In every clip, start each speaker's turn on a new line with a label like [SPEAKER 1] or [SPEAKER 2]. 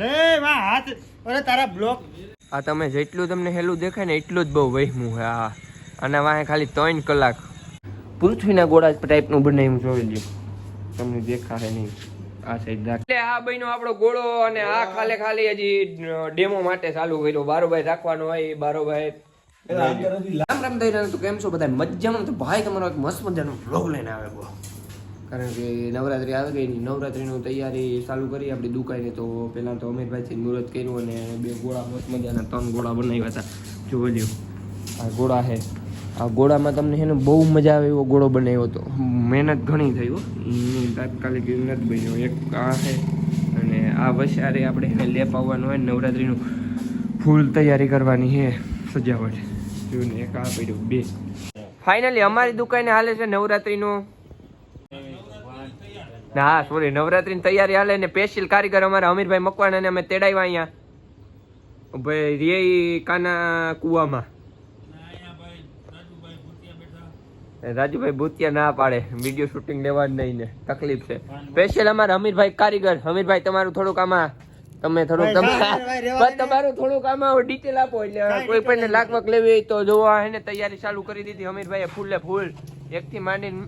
[SPEAKER 1] લે માં હાથ અરે તારા બ્લોક
[SPEAKER 2] આ તમે જેટલું તમને હેલું દેખાય ને એટલું જ બહુ વહેમું છે આ. અને વાહે ખાલી ત્રણ કલાક પૃથ્વીના ગોળા ટાઈપનું બનાવ્યું જોઈ લ્યો. તમને દેખાશે નહીં. આ સાઈડ એટલે આ બહેનો આપણો ગોળો અને આ ખાલી ખાલી હજી ડેમો માટે ચાલુ કર્યો. બારોભાઈ રાખવાનો હોય બારોભાઈ રામ રામ થઈ રહ્યો તો કેમ છો બધા મજામાં? તો ભાઈ તમારો એક મસ્ત મજાનો બ્લોગ લઈને આવે કારણ કે નવરાત્રી આવી ગઈ નવરાત્રીનું તૈયારી ચાલુ કરી, આપણી દુકાને તો પહેલાં તો અમીરભાઈથી મુહૂર્ત કર્યું અને બે ગોળા મસ્ત મજાના ત્રણ ગોળા બનાવ્યા હતા. જોવો લ્યો. આ ગોળા છે આ ગોળામાં તમને છે બહુ મજા આવે એવો ગોળો બનાવ્યો હતો મહેનત ઘણી થઈ એની તાત્કાલિક નથી બન્યો. એક આ છે અને આ વસારે આપણે એને લેપ આવવાનું હોય નવરાત્રીનું ફૂલ તૈયારી કરવાની છે સજાવટ. જોઈને એક આ પડ્યું, બે. ફાઇનલી અમારી દુકાને હાલે છે નવરાત્રીનું ના સોરી નવરાત્રીની તૈયારી હાલે ને સ્પેશિયલ કારીગર અમારા અમીરભાઈ મકવાણાને અમે તેડાવ્યા અહીંયા. ભાઈ રે કાના કુવામાં. રાજુભાઈ ભૂતિયા ના પાડે. વીડિયો શૂટિંગ લેવા જ નહીં ને તકલીફ છે. સ્પેશિયલ અમારા અમીરભાઈ કારીગર. અમીરભાઈ તમારું થોડુંક આમાં તમે થોડુંક તમારું થોડુંક આમાં ડિટેલ આપો એટલે કોઈ પણ લાગવક લેવી હોય તો જોવા એને તૈયારી ચાલુ કરી દીધી અમીરભાઈએ ફૂલે ફૂલ. એકથી માંડીને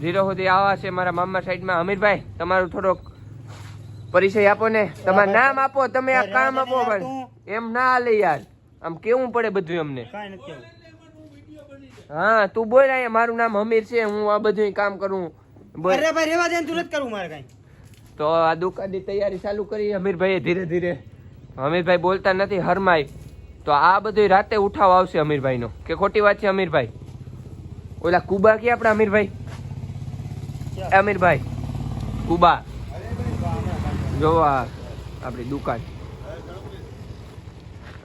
[SPEAKER 2] ઝીરો સુધી આવા છે મારા મામા સાઈડમાં. અમીરભાઈ તમારું થોડોક પરિચય આપો ને. તમારું નામ આપો તમે આ કામ આપો પણ. એમ ના હાલે યાર. આમ કેવું પડે બધું અમને. હા તું બોલ અહીંયા. મારું નામ અમીર છે. હું આ બધું કામ કરું.
[SPEAKER 1] અરે ભાઈ રેવા દે તું નથી મારે કાંઈ.
[SPEAKER 2] તો આ દુકાનની તૈયારી ચાલુ કરી. અમીરભાઈએ ધીરે ધીરે. અમીરભાઈ બોલતા નથી હરમાય. તો આ બધું રાતે ઉઠાવ આવશે અમીરભાઈનો. કે ખોટી વાત છે અમીરભાઈ? ઓલા કુબા કે આપણા અમીરભાઈ? અમીરભાઈ કુબા જો આ આપણી દુકાન.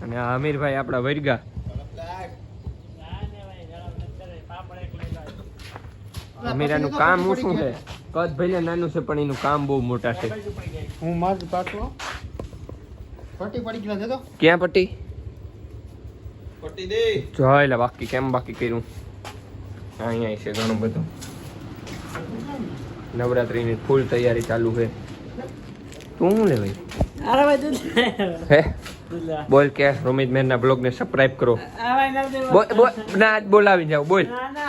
[SPEAKER 2] અને આ અમીરભાઈ આપણા વરગા. અમીરાનું કામ હું શું છે. કદ ભલે નાનું છે પણ એનું કામ બહુ મોટા છે.
[SPEAKER 1] હું માર પાછો પટ્ટી પડી ગયેલા દેતો
[SPEAKER 2] ક્યાં પટ્ટી? જોઈ લે બાકી કેમ બાકી કર્યું? અહીંયા છે ઘણું બધું. નવરાત્રીની ફૂલ તૈયારી ચાલુ છે. તું શું લે ભાઈ?
[SPEAKER 3] અરે ભાઈ તું
[SPEAKER 2] હે? બોલ કે રોમિત મેરના બ્લોગ ને સબસ્ક્રાઇબ કરો બોલ બોલ. ના આજ બોલાવી જાવ બોલ.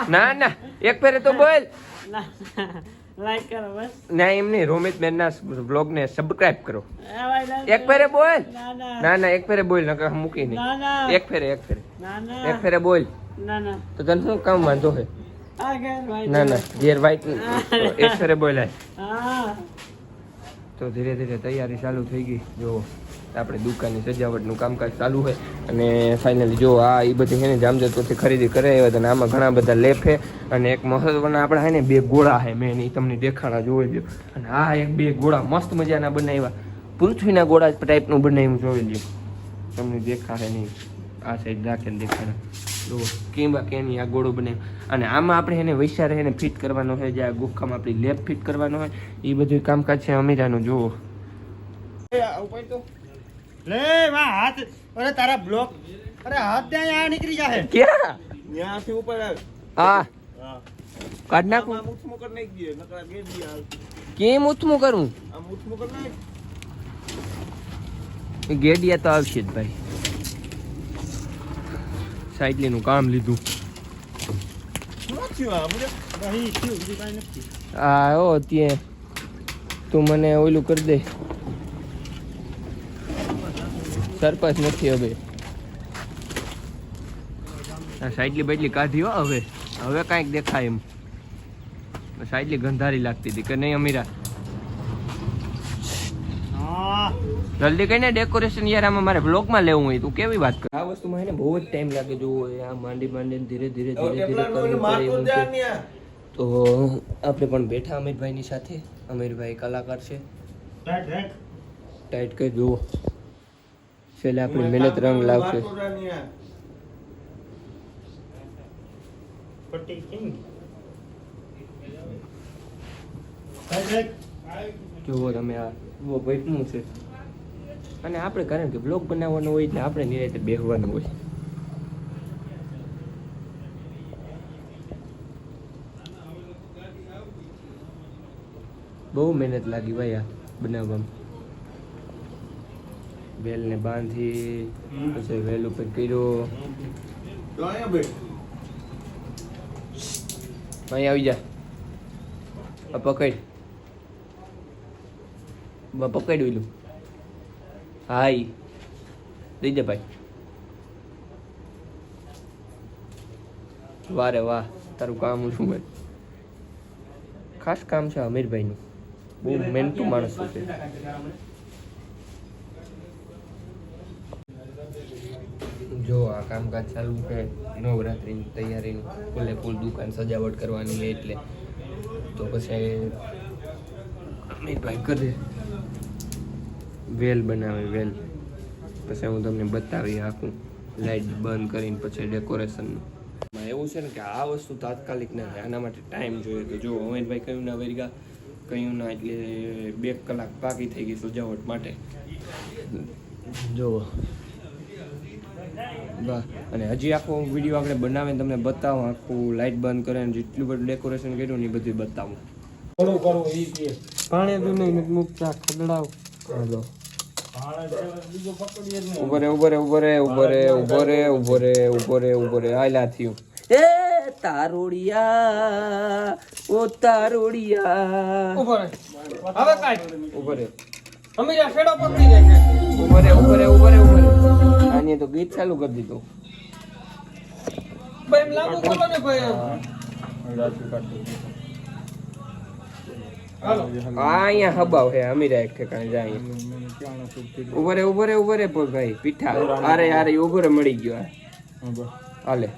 [SPEAKER 2] ના ના. એક ફેરે તો બોલ.
[SPEAKER 3] લાઈક કરો બસ.
[SPEAKER 2] ના એમ નહીં. રોમિત મેરના બ્લોગ ને સબસ્ક્રાઇબ કરો.
[SPEAKER 3] આ ભાઈ like
[SPEAKER 2] એક ફેરે બોલ.
[SPEAKER 3] ના ના.
[SPEAKER 2] ના ના એક ફેરે બોલ નકર મૂકી નહીં.
[SPEAKER 3] ના ના.
[SPEAKER 2] એક ફેરે એક ફેરે.
[SPEAKER 3] ના
[SPEAKER 2] એક
[SPEAKER 3] ના
[SPEAKER 2] ફેરે બોલ.
[SPEAKER 3] ના ના.
[SPEAKER 2] તો તને શું કામ વાંધો છે?
[SPEAKER 3] આ ઘર ભાઈ
[SPEAKER 2] ના ના ઘેર વાઈટ એક બોલાય તો ધીરે ધીરે તૈયારી ચાલુ થઈ ગઈ. જો આપણે દુકાનની સજાવટનું કામકાજ ચાલુ હોય. અને ફાઇનલી જો આ એ બધી છે ને પરથી ખરીદી કરે આવ્યા હતા અને આમાં ઘણા બધા લેફ છે અને એક મહત્વના આપણા છે ને બે ગોળા છે મેં એ તમને દેખાણા જોઈ લ્યો અને આ એક બે ગોળા મસ્ત મજાના બનાવ્યા. પૃથ્વીના ગોળા ટાઈપનું બનાવ્યું જોઈ લ્યો. તમને દેખાડે નહીં. આ સાઈડ રાખીને દેખાડે. જો કેવા કેની આ ગોળો બને? અને આમાં આપણે એને વૈશારે એને ફિટ કરવાનો હોય જે આ ગુફામાં આપણી લેબ ફિટ કરવાનો હોય એ બધું કામકાજ છે અમીરાનું જુઓ.
[SPEAKER 1] લે માં હાથ. અરે તારા બ્લોક. અરે હાથ દે અહીંયા નીકળી જાહે.
[SPEAKER 2] ક્યાં?
[SPEAKER 4] ત્યાંથી ઉપર
[SPEAKER 2] હા.
[SPEAKER 4] હા.
[SPEAKER 2] કાઢ નાખું.
[SPEAKER 4] આમ ઉથમું કરી દે, નકર આ ગેડી હાલ.
[SPEAKER 2] કેમ ઉથમું કરું?
[SPEAKER 4] આમ ઉથમું કરી નાખ.
[SPEAKER 2] ગેડિયા તો આવશે જ ભાઈ. સાયકલીનું કામ લીધું. હા ઓ ત્યાં તું મને ઓલું કરી દે. સરપંચ નથી હવે. સાઈડલી બાઈડલી કાઢી હો હવે. હવે કાંઈક દેખાય એમ. સાઈડલી ગંધારી લાગતી હતી કે નહીં, અમીરા
[SPEAKER 1] હા
[SPEAKER 2] જલ્દી કહીને ડેકોરેશન યાર આમાં મારે બ્લોગમાં લેવું હોય તું કેવી વાત કર? આ વસ્તુમાં એને બહુ જ ટાઈમ લાગે જો આ માંડી માંડીને ધીરે ધીરે ધીરે ધીરે કરવું પડે. તો આપણે પણ બેઠા અમીરભાઈની સાથે. અમીરભાઈ કલાકાર છે. ટાઈટ કરી જુઓ. છેલ્લે આપણી મહેનત રંગ લાવશે. જુઓ તમે આ જુઓ બેઠનું છે. અને આપણે કારણ કે બ્લોગ બનાવવાનો હોય એટલે આપણે નિરાતે બેહવાનું હોય. બહુ મહેનત લાગી ભાઈ આ બનાવવામાં. વેલને બાંધી પછી વેલ ઉપર કર્યો. અહીં આવી જા. આ પકડ. બ- ઓલું દઈ દે ભાઈ વાહ રે વાહ તારું કામ શું ભાઈ ખાસ કામ છે અમીરભાઈનું બહુ મહેનતું માણસ છે જો, આ કામકાજ ચાલુ છે. નવરાત્રિની તૈયારીનું ફૂલે ફૂલ દુકાન સજાવટ કરવાની એટલે. તો પછી અમીરભાઈ કરે વેલ બનાવે વેલ. પછી હું તમને બતાવી આખું લાઇટ બંધ કરીને પછી ડેકોરેશનનું એવું છે ને કે આ વસ્તુ તાત્કાલિક ના થાય. આના માટે ટાઈમ જોઈએ. તો જો અમિતભાઈ કયું ના વેરગા કયું ના એટલે બે કલાક બાકી થઈ ગઈ સજાવટ માટે. જો. અને હજી આખો વીડિયો આપણે બનાવીને તમને બતાવું આખું લાઇટ બંધ કરે અને જેટલું બધું ડેકોરેશન કર્યું ને એ બધું બતાવું.
[SPEAKER 3] પાણી તો નહીં મૂકતા ખદડાવ.
[SPEAKER 2] હાલો ઉભરે ઉભરે ઉભરે ઉભરે ઉભરે ઉભરે ઉભરે ઉભરે. આયલા થયું. એ તારોડિયા ઓ તારોડિયા.
[SPEAKER 3] ઉપર હવે કાઢ.
[SPEAKER 2] ઉભરે.
[SPEAKER 3] અમે જા શેડો પકડી જાય
[SPEAKER 2] ઉભરે ઉભરે ઉભરે ઉભરે. આને તો ગીત ચાલુ કરી દીધું.
[SPEAKER 3] ભાઈ એમ લાંબુ કરો ને ભાઈ.
[SPEAKER 2] અહીંયા હબાવ હે અમીરા એક ઠેકાણે જાય. ઉભરે ઉભરે ઉભરે પણ ભાઈ પીઠા. આરે આરે ઉભરે મળી ગયો આ. હાલે.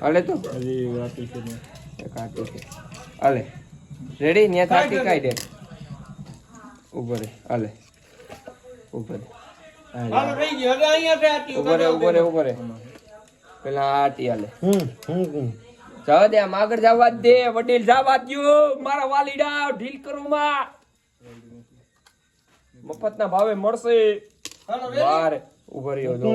[SPEAKER 2] હાલે તો? છે હાલે. રેડી ન્યા થાકી કાઈ દે ઉભરે હાલે. ઉભરે ઉભરે ઉભરે ઉભરે પેલા આટી હાલે. જવા દે આમ આગળ જવા દે વડીલ જવા દ્યો. મારા વાલીડા ઢીલ કરું માં. મફતના ભાવે મળશે. બાર ઊભો રહ્યો જો.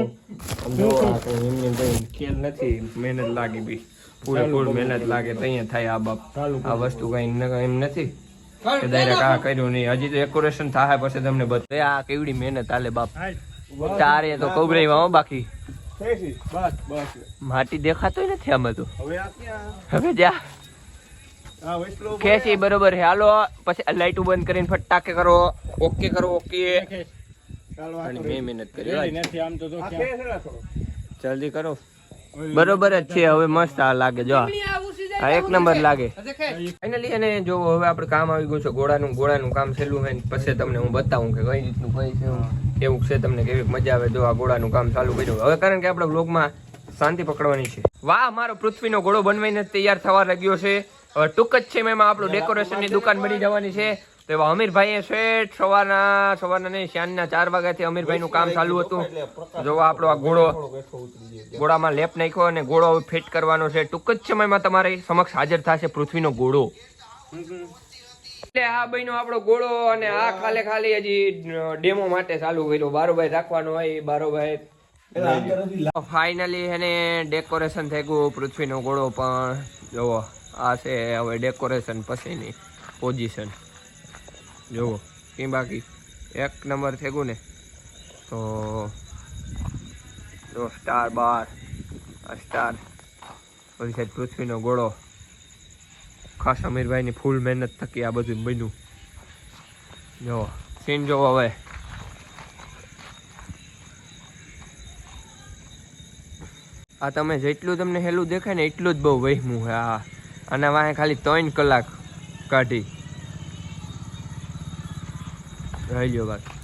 [SPEAKER 2] ખેલ નથી મહેનત લાગી બી. પૂરેપૂર મહેનત લાગે તૈયાર થાય આ બાપ. આ વસ્તુ કઈ એમ નથી કે ડાયરેક્ટ આ કર્યું નહીં. હજી તો ડેકોરેશન થાય પછી તમને આ કેવડી મહેનત હાલે બાપ. તારે તો કબરાઈ હો બાકી.
[SPEAKER 4] બસ બસ.
[SPEAKER 2] માટી દેખાતોય નથી આમાં તો
[SPEAKER 4] હવે
[SPEAKER 2] હવે જા.
[SPEAKER 4] આ
[SPEAKER 2] ખેંચી બરોબર છે. હાલો પછી લાઈટ બંધ કરીને ફટાકે કરો. ઓકે કરો ઓકે. મેં મહેનત કરી. જલ્દી કરો. બરોબર જ છે હવે મસ્ત આ લાગે જો આ. આ એક નંબર લાગે. ફાઇનલી અને જો હવે આપણે કામ આવી ગયું છે ગોળાનું ગોળાનું કામ છેલ્લું હોય પછી તમને હું બતાવું કે કઈ રીતનું કઈ છે કેવું છે તમને કેવી મજા આવે જો આ ઘોડાનું કામ ચાલુ કર્યું હવે કારણ કે આપણે બ્લોગમાં શાંતિ પકડવાની છે. વાહ મારો પૃથ્વીનો ઘોડો બનવાઈને તૈયાર થવા લાગ્યો છે. હવે ટૂંક જ છે એમાં આપણું ડેકોરેશનની દુકાન બની જવાની છે. તો એવા અમીરભાઈએ શેઠ સવારના સવારના નહીં સાંજના ચાર વાગ્યાથી અમીરભાઈનું કામ ચાલુ હતું. જો આપણો આ ઘોડો. ઘોડામાં લેપ નાખ્યો અને ઘોડો ફિટ કરવાનો છે. ટૂંક જ સમયમાં તમારી સમક્ષ હાજર થશે પૃથ્વીનો ઘોડો. એટલે આ બહેનો આપણો ઘોડો અને આ ખાલે ખાલી હજી ડેમો માટે ચાલુ કર્યો. બારોભાઈ રાખવાનો હોય બારોભાઈ ફાઇનલી એને ડેકોરેશન થઈ ગયું પૃથ્વીનો ઘોડો પણ. જોવો આ છે હવે ડેકોરેશન પછીની પોઝિશન. જુઓ કે બાકી? એક નંબર થઈ ને. તો જો સ્ટાર બાર. સ્ટાર પછી સાહેબ પૃથ્વીનો ગોળો. ખાસ અમીરભાઈની ફૂલ મહેનત થકી આ બધું બન્યું. જો સીન જોવો હવે. આ તમે જેટલું તમને હેલું દેખાય ને એટલું જ બહુ વહેમું હે આ, આના વાંહે ખાલી ત્રણ કલાક કાઢી. રહી ગયો બાકી